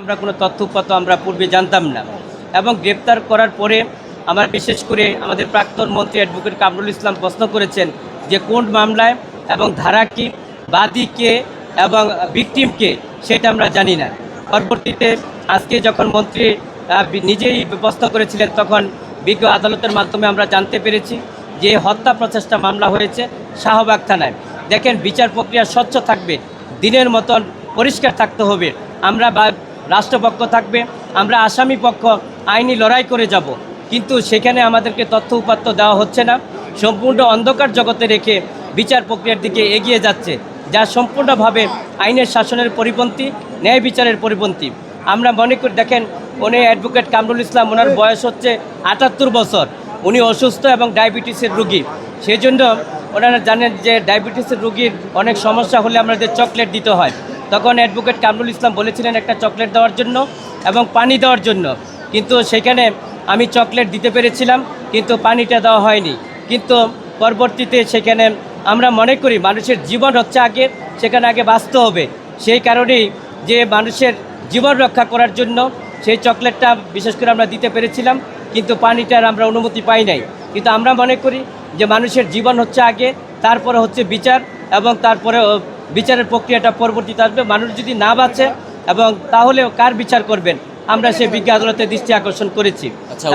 আমরা কোনো তথ্য উপাত্ত আমরা পূর্বে জানতাম না। এবং গ্রেপ্তার করার পরে আমার বিশেষ করে আমাদের প্রাক্তন মন্ত্রী অ্যাডভোকেট কামরুল ইসলাম প্রশ্ন করেছেন যে কোন মামলায় এবং ধারা কি, বাদী কে এবং ভিকটিমকে সেটা আমরা জানি না। পরবর্তীতে আজকে যখন মন্ত্রী নিজেই প্রশ্ন করেছিলেন তখন বিজ্ঞ আদালতের মাধ্যমে আমরা জানতে পেরেছি যে হত্যা প্রচেষ্টা মামলা হয়েছে শাহবাগ থানায়। দেখেন বিচার প্রক্রিয়া স্বচ্ছ থাকবে, দিনের মতন পরিষ্কার থাকতে হবে। আমরা রাষ্ট্রপক্ষ থাকবে আমরা আসামি পক্ষ আইনি লড়াই করে যাব। কিন্তু সেখানে আমাদেরকে তথ্য উপাত্ত দেওয়া হচ্ছে না সম্পূর্ণ অন্ধকার জগতে রেখে বিচার প্রক্রিয়ার দিকে এগিয়ে যাচ্ছে যা সম্পূর্ণভাবে আইনের শাসনের পরিপন্থী ন্যায় বিচারের পরিপন্থী। আমরা মনে করি দেখেন উনি অ্যাডভোকেট কামরুল ইসলাম ওনার বয়স হচ্ছে আটাত্তর বছর। উনি অসুস্থ এবং ডায়াবেটিসের রুগী। সেই জন্য ওনারা জানেন যে ডায়াবেটিসের রুগীর অনেক সমস্যা হলে আমাদের চকলেট দিতে হয়। তখন অ্যাডভোকেট কামরুল ইসলাম বলেছিলেন একটা চকলেট দেওয়ার জন্য এবং পানি দেওয়ার জন্য। কিন্তু সেখানে আমি চকলেট দিতে পেরেছিলাম, কিন্তু পানিটা দেওয়া হয়নি। কিন্তু পরবর্তীতে সেখানে আমরা মনে করি মানুষের জীবন হচ্ছে আগে, সেখানে আগে বাঁচতে হবে। সেই কারণেই যে মানুষের জীবন রক্ষা করার জন্য সেই চকলেটটা বিশেষ করে আমরা দিতে পেরেছিলাম, কিন্তু পানিটার আমরা অনুমতি পাই নাই। কিন্তু আমরা মনে করি যে মানুষের জীবন হচ্ছে আগে, তারপরে হচ্ছে বিচার এবং তারপরে বিচারের প্রক্রিয়াটা পরবর্তীতে আসবে। মানুষ যদি না বাঁচে এবং তাহলে কার বিচার করবেন? আমরা সেই বিজ্ঞ আদালতে দৃষ্টি আকর্ষণ করেছি। আচ্ছা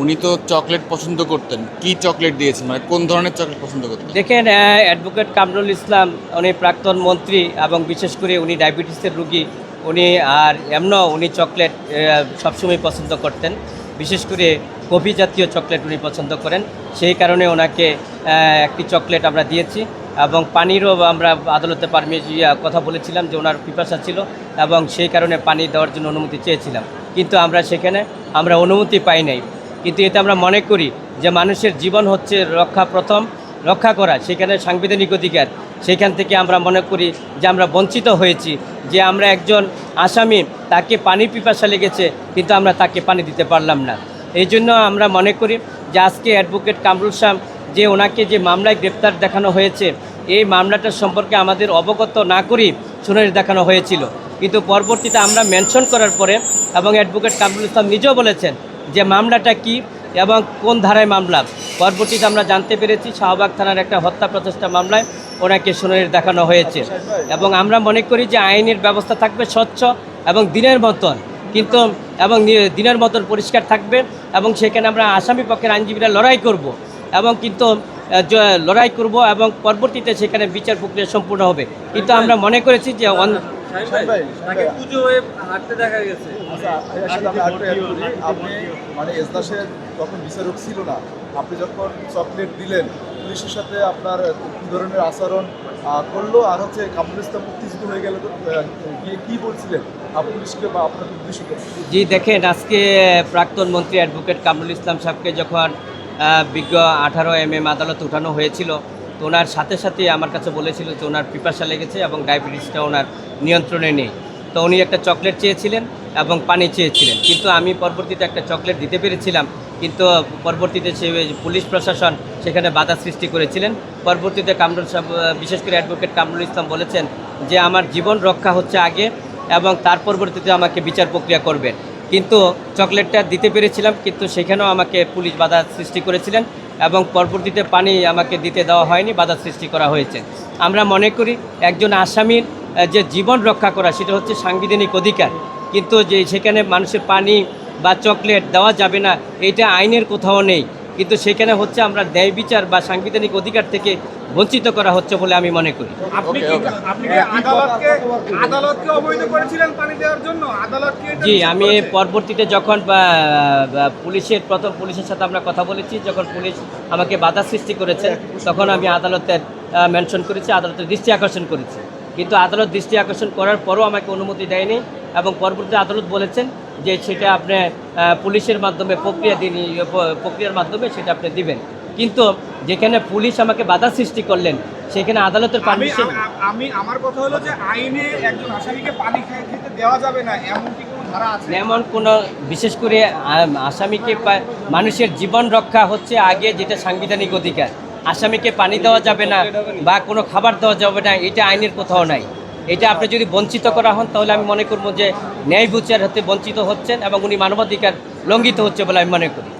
উনি তো চকলেট পছন্দ করতেন। কি চকলেট দিয়েছেন? মানে কোন ধরনের চকলেট পছন্দ করতেন? দেখেন অ্যাডভোকেট কামরুল ইসলাম উনি প্রাক্তন মন্ত্রী এবং বিশেষ করে উনি ডায়াবেটিসের রুগী। উনি আর এমনও উনি চকলেট সবসময় পছন্দ করতেন। বিশেষ করে কফি জাতীয় চকলেট উনি পছন্দ করেন। সেই কারণে ওনাকে একটি চকলেট আমরা দিয়েছি। এবং পানিরও আমরা আদালতে পারমি কথা বলেছিলাম যে ওনার পিপাসা ছিল এবং সেই কারণে পানি দেওয়ার জন্য অনুমতি চেয়েছিলাম। কিন্তু আমরা সেখানে আমরা অনুমতি পাই নাই। কিন্তু এতে আমরা মনে করি যে মানুষের জীবন হচ্ছে রক্ষা প্রথম, রক্ষা করা, সেখানে সাংবিধানিক অধিকার। সেখান থেকে আমরা মনে করি যে আমরা বঞ্চিত হয়েছি, যে আমরা একজন আসামি, তাকে পানি পিপাসা লেগেছে, কিন্তু আমরা তাকে পানি দিতে পারলাম না। এই জন্য আমরা মনে করি যে আজকে অ্যাডভোকেট কামরুল শাম যে ওনাকে যে মামলায় গ্রেপ্তার দেখানো হয়েছে, এই মামলাটা সম্পর্কে আমাদের অবগত না করেই শুনানি দেখানো হয়েছিল। কিন্তু পরবর্তীতে আমরা মেনশন করার পরে এবং অ্যাডভোকেট কামরুল ইসলাম নিজেও বলেছেন যে মামলাটা কি এবং কোন ধারায় মামলা। পরবর্তীতে আমরা জানতে পেরেছি শাহবাগ থানার একটা হত্যা প্রচেষ্টা মামলায় ওনাকে শুনানি দেখানো হয়েছে। এবং আমরা মনে করি যে আইনের ব্যবস্থা থাকবে স্বচ্ছ এবং দিনের মতন। কিন্তু এবং দিনের মতন পরিষ্কার থাকবে এবং সেখানে আমরা আসামি পক্ষের আইনজীবীরা লড়াই করব। এবং কিন্তু লড়াই করব এবং পরবর্তীতে সেখানে বিচার প্রক্রিয়া সম্পূর্ণ হবে। কিন্তু আমরা মনে করেছি যে। আপনি যখন ছিল না। আপনি যখন চকলেট দিলেন পুলিশের সাথে আপনার কি ধরনের আচরণ করল? আর হচ্ছে হয়ে গেল গিয়ে কি বলছিলেন? পুলিশকে বা উদ্দেশ্য করে জি দেখেন আজকে প্রাক্তন মন্ত্রী অ্যাডভোকেট কামরুল ইসলাম সাহেবকে যখন বিজ্ঞ আঠারো এম এম আদালত উঠানো হয়েছিল। তো ওনার সাথে সাথে আমার কাছে বলেছিল যে ওনার পিপাসা লেগেছে এবং ডায়াবেটিসটা ওনার নিয়ন্ত্রণে নেই। তো উনি একটা চকলেট চেয়েছিলেন এবং পানি চেয়েছিলেন। কিন্তু আমি পরবর্তীতে একটা চকলেট দিতে পেরেছিলাম, কিন্তু পরবর্তীতে সে পুলিশ প্রশাসন সেখানে বাধা সৃষ্টি করেছিলেন। পরবর্তীতে কামরুল বিশেষ করে অ্যাডভোকেট কামরুল ইসলাম বলেছেন যে, আমার জীবন রক্ষা হচ্ছে আগে এবং তার পরবর্তীতে আমাকে বিচার প্রক্রিয়া করবেন। কিন্তু চকলেটটা দিতে পেরেছিলাম, কিন্তু সেখানেও আমাকে পুলিশ বাধা সৃষ্টি করেছিলেন এবং পরবর্তীতে পানি আমাকে দিতে দেওয়া হয়নি, বাধা সৃষ্টি করা হয়েছে। আমরা মনে করি একজন আসামির যে জীবন রক্ষা করা, সেটা হচ্ছে সাংবিধানিক অধিকার। কিন্তু যে সেখানে মানুষের পানি বা চকলেট দেওয়া যাবে না, এটা আইনের কোথাও নেই। কিন্তু সেখানে হচ্ছে আমরা ন্যায় বিচার বা সাংবিধানিক অধিকার থেকে বঞ্চিত করা হচ্ছে বলে আমি মনে করি। আপনি Okay, কি okay. আপনি কি আদালতকে আদালতকে অবৈধ করেছিলেন পানি দেওয়ার জন্য? আদালত কি জি আমি পরবর্তীতে যখন পুলিশের প্রথম পুলিশের সাথে আমরা কথা বলেছি যখন পুলিশ আমাকে বাধা সৃষ্টি করেছে তখন আমি আদালতের মেনশন করেছি আদালতের দৃষ্টি আকর্ষণ করেছি। কিন্তু আদালত দৃষ্টি আকর্ষণ করার পরও আমাকে অনুমতি দেয়নি এবং পরবর্তী আদালত বলেছেন যে সেটা আপনি পুলিশের মাধ্যমে প্রক্রিয়া দিন প্রক্রিয়ার মাধ্যমে সেটা আপনি দিবেন। কিন্তু যেখানে পুলিশ আমাকে বাধা সৃষ্টি করলেন সেখানে আদালতের পারমিশন আমি আমার কথা হলো যে আইনে একজন আসামিকে পানি খেতে দেওয়া যাবে না এমন কি কোনো ধারা আছে? এমন কোনো বিশেষ করে আসামিকে মানুষের জীবন রক্ষা হচ্ছে আগে যেটা সাংবিধানিক অধিকার। আসামিকে পানি দেওয়া যাবে না বা কোনো খাবার দেওয়া যাবে না, এটা আইনের কোথাও নাই। এটা আপনি যদি বঞ্চিত করা হন, তাহলে আমি মনে করব যে ন্যায় বিচার হতে বঞ্চিত হচ্ছেন এবং উনি মানবাধিকার লঙ্ঘিত হচ্ছে বলে আমি মনে করি।